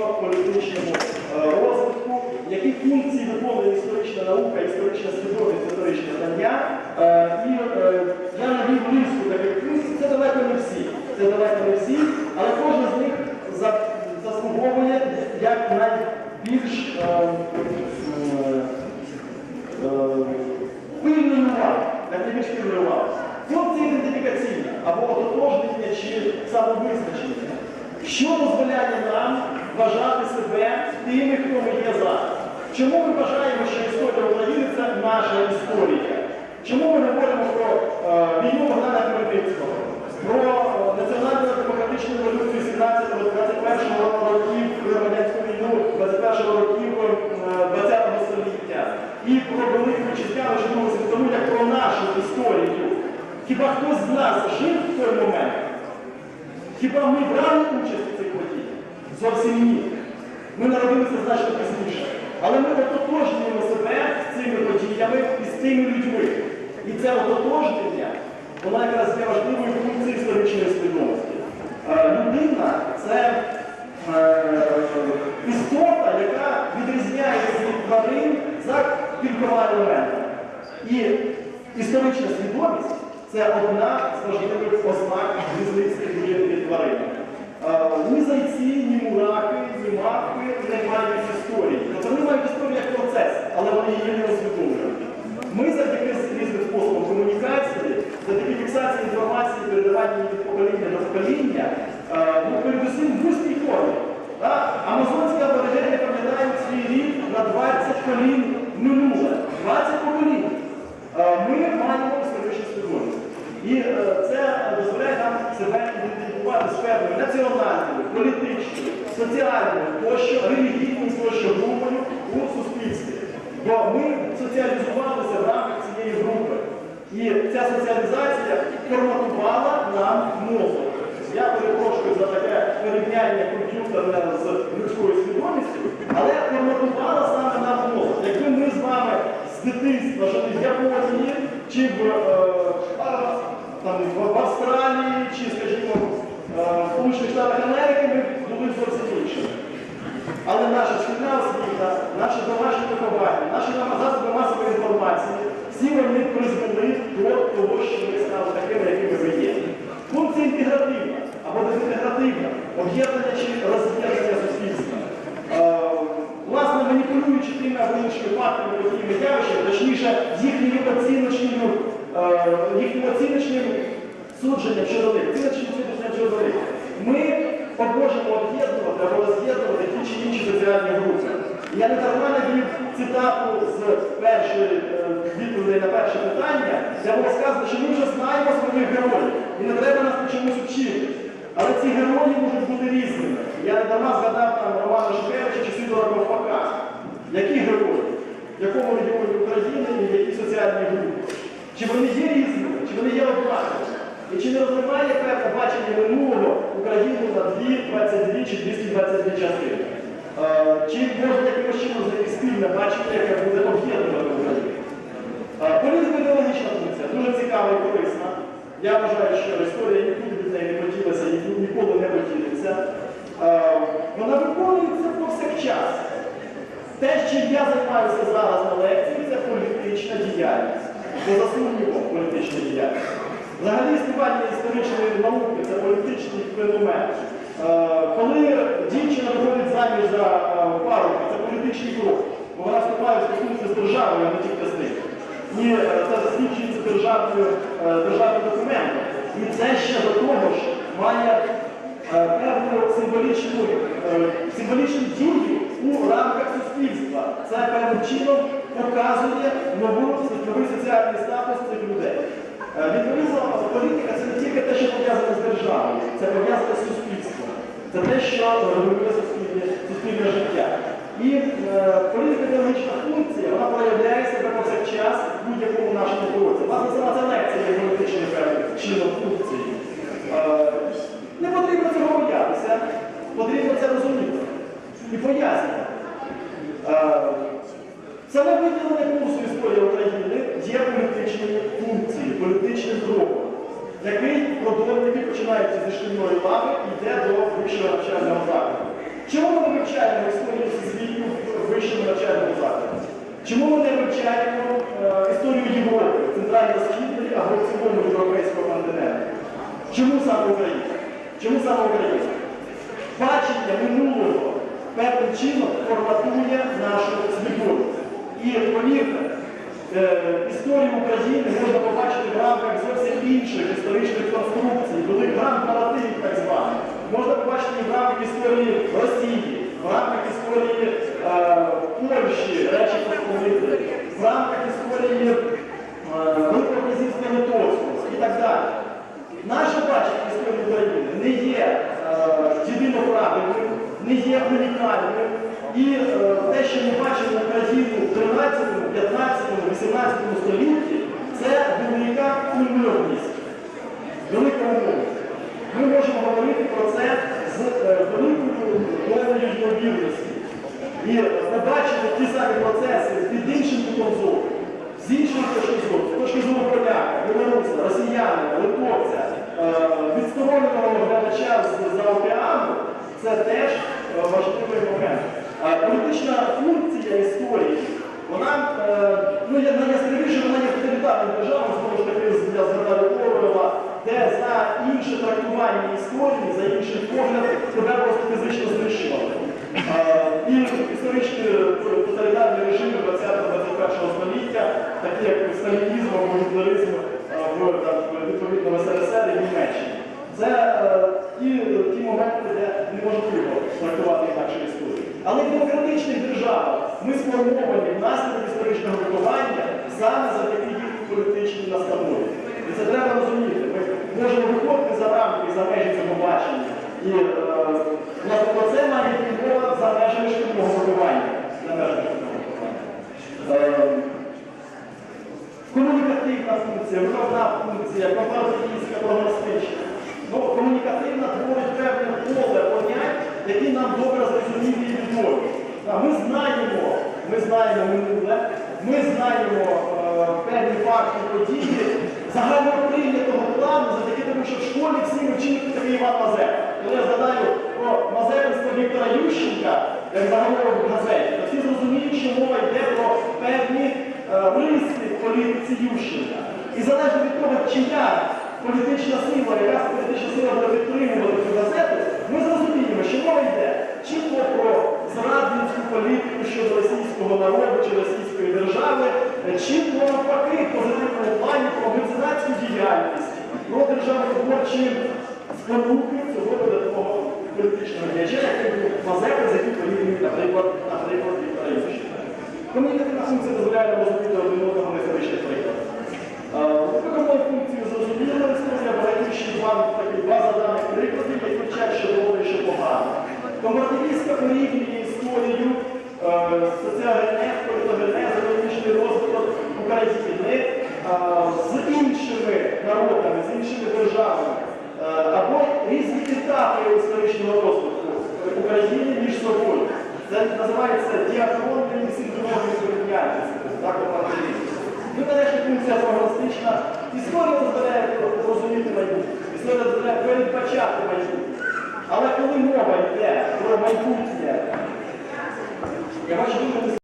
історично-політичному е, розвитку, які функції виконує історична наука, історична свідомість, історичне знання. Е, І е, я навів низку таких функцій, це далеко не всі. Це далеко не всі, але кожен з них заслуговує як найбільш пильної уваги, найбільш пильної уваги. Функція ідентифікаційна або ототожнення чи самовизначення. Що дозволяє нам вважати себе тими, хто ми є зараз? Чому ми вважаємо, що історія України це наша історія? Чому ми говоримо про е, війну Богдана Хмельницького, про е, національну демократичну революцію 17-21 років громадянську війну 21 років е, 20 століття і про велику вітчизняну Другу світову як про нашу історію? Хіба хтось з нас жив в той момент? Хіба ми брали участь? Зовсім ні. Ми народилися значно пізніше. Але ми ототожнюємо себе з цими подіями і з цими людьми. І це ототожнення, воно якраз є важливою функцією історичної свідомості. Е, Людина це е, істота, яка відрізняється від тварин за кількома елементами. І історична свідомість це одна з важливих ознак різниці людини від тварин. Ні зайці, ні мурахи, ні мавпи не мають історії. Тобто вони мають історію як процес, але вони її не усвідомлюють. Ми завдяки різним способам комунікації, завдяки фіксації інформації, передавання від покоління до покоління, ну, передусім в усній формі. Так? Амазонські аборигени пам'ятають свій рік на 20 колін минуле. 20 поколінь. Ми маємо історичну свідомість. І е, це дозволяє нам себе ідентифікувати з певною національною, політичною, соціальною, тощо, релігійною, тощо групою у суспільстві. Бо ми соціалізувалися в рамках цієї групи. І ця соціалізація форматувала нам мозок. Я перепрошую за таке порівняння комп'ютерне з людською свідомістю, але форматувала саме нам мозок. Якби ми з вами з дитинства жили в Японії чи в, е, там, в Австралії, чи, скажімо, е, в Сполучених Штатах Америки, зовсім іншими. Але наша шкільна освіта, наше домашнє виховання, наші засоби масової інформації, всі вони призвели до того, що ми стали такими, якими ми є. Функція інтегративна або дезінтегративна, об'єднання чи роз'єднання суспільства. Е, Власне, маніпулюючи тими або іншими фактами, подіями явищами, точніше, їхнім оціночним, е, їхнім оціночним судженням щодо них, оціночним судженням щодо них, ми можемо об'єднувати або роз'єднувати ті чи інші соціальні групи. Я не дарма навів цитату з першої е, відповідей на перше питання, де було сказано, що ми вже знаємо своїх героїв, і не треба нас по чомусь вчити. Але ці герої можуть бути різними. Я не дарма згадав там Романа Шухевича чи Сидора Ковпака. Які герої? В якому регіоні України і в якій соціальній групі? Чи вони є різними, чи вони є однаковими? І чи не розриває певне бачення минулого Україну на 2, 22 чи 222 частини? Е, Чи може якимось чином знайти спільне бачення, яке буде об'єднувати Україну? Е, Політико-ідеологічна функція дуже цікава і корисна. Я вважаю, що історія нікуди від неї не ні- ніколи не поділиться. Е, Вона виконується повсякчас. Те, чим я займаюся зараз на лекції, це політична діяльність. Поза сумнівом політична діяльність. Взагалі існування історичної науки це політичний феномен. Е, Коли дівчина виходить заміж за е, парубка, це політичний крок. Бо вона вступає в стосунки з державою, а не тільки з ним. І е, це засвідчується державним документом. І це ще до того ж має певну символічну, дію у рамках суспільства. Це певним чином показує нову, новий соціальний статус цих людей. Відповідно, політика це не тільки те, що пов'язане з державою, це пов'язане з суспільством. Це те, що регулює суспільне, суспільне життя. І е, політико-ідеологічна функція, вона проявляє себе повсякчас в будь-якому нашому році. Власне, сама ця лекція є політичною чином функцією. Е, не потрібно цього боятися, потрібно це розуміти і пояснювати. Е, Саме виділення курсу історії України є політичною функцією, політичним кроком, який який починається зі шкільної лави і йде до вищого навчального закладу. Чому ми не вивчаємо історію світу в вищому навчальному закладі? Чому ми не вивчаємо е, історію Європи, Центрально-Східної або цілому європейського континенту? Чому саме Україна? Чому саме Україна? Бачення минулого певним чином форматує нашу свідомість. І повірте, історію України можна побачити в рамках зовсім інших історичних конструкцій, коли гран-палатин так званих. Можна побачити і в рамках історії Росії, в рамках історії е, Польщі, Речі Посполитої, в рамках історії е, Великого Князівства Литовського і так далі. Наше бачення історії України не є е, єдиноправильним, не є унікальним. І е, те, що ми бачимо Україну в 13, 15, 18 столітті, це велика умовність. Велика умовність. Ми можемо говорити про це з е, великою долею ймовірності. І побачити ті самі процеси під іншим кутом зору, з іншої точки зору, з точки зору поляка, білоруса, росіянина, литовця, е, відстороненого глядача за океану, це теж е, важливий момент. Політична функція історії, вона ну, я- найяскравіше вона є тоталітарним державам, знову ж таки, я згадаю Орвела, де за інше трактування історії, за інший погляд, тебе просто фізично знищували. Е, І історичні е, тоталітарні режими 20-21 століття, такі як сталінізм або гітлеризм е, в там, відповідно СРСР і Німеччині. Це е, ті, ті моменти, де неможливо трактувати інакше історію. Але в демократичних державах ми сформовані внаслідок історичного виховання саме завдяки їхній політичній настанові. І це треба розуміти. Ми можемо виходити за рамки, за межі цього бачення. І е, власне про це має йти мова за межами шкільного виховання. Е, Комунікативна функція, виробна функція, компаративістська, прогностична. Ну, комунікативна творить певне поле понять, які нам добре зрозумілі і відомі. Ми знаємо, ми знаємо минуле, ми знаємо е, певні факти події загально прийнятого плану, завдяки тому, що в школі всі ми такий Іван Мазепа. Коли я згадаю про мазепинство Віктора Ющенка, як заголовок в газеті, то всі зрозуміють, що мова йде про певні е, риси в політиці Ющенка. І залежно від того, чия політична сила, яка політична сила буде підтримувати цю газету, ми зрозуміємо, що мова йде чи то про зрадницьку політику щодо російського народу чи російської держави, е, чи то навпаки в позитивному плані про меценатську діяльність, про державотворчі спонуки цього видатного політичного діяча, який був Мазепа, за який порівнює, наприклад, наприклад, Віктора Ющенка. Комунікативна функція дозволяє розуміти один одного історичних прикладах. Виконавної функції зрозуміло, історія багатющий вам такі база даних прикладів, які вчать, що добре, що погано. Компартивістка порівнює історію е, соціогенез, політогенез, економічний розвиток України е, з іншими народами, з іншими державами. Е, або різні етапи історичного розвитку України між собою. Це називається діахронний синдромовий порівнянням. Так. Ну, нарешті функція прогностична. Історія дозволяє розуміти майбутнє. Історія дозволяє передбачати майбутнє. Але коли мова йде про майбутнє, я бачу